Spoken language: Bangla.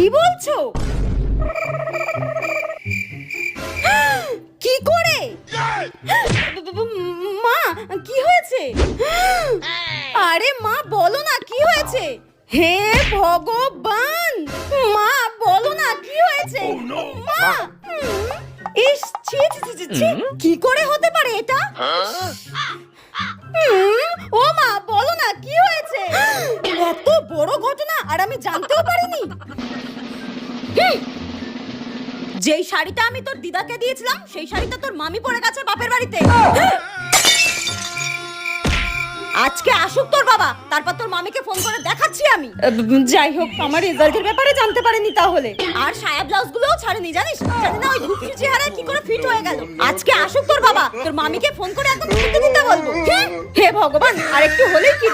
কি বলছো? কি করে? মা কি হয়েছে? আরে মা বলো না কি হয়েছে? হে ভগবান! মা বলো না কি হয়েছে? মা! ইস ছি ছি ছি, ছি ছি! কি করে হতে পারে এটা? ও মা বলো না কি হয়েছে? এত বড় ঘটনা আর আমি জানতেও পারিনি। যেই শাড়িটা আমি তোর দিদাকে দিয়েছিলাম সেই শাড়িটা তোর মামি পরে গেছে বাপের বাড়িতে। আজকে আসুক তোর বাবা তারপর তোর মামিকে ফোন করে দেখাচ্ছি আমি। যাই হোক আমার রেজাল্টের ব্যাপারে জানতে পারেনি তাহলে। আর সায়া ব্লাউজ গুলোও ছাড়েনি জানিস? জানি না ওই চেহারা কি করে ফিট হয়ে গেল। আজকে আসুক তোর বাবা তোর মামিকে ফোন করে একদম দিতে বলব। হে ভগবান আর একটু হলেই কিডনিতে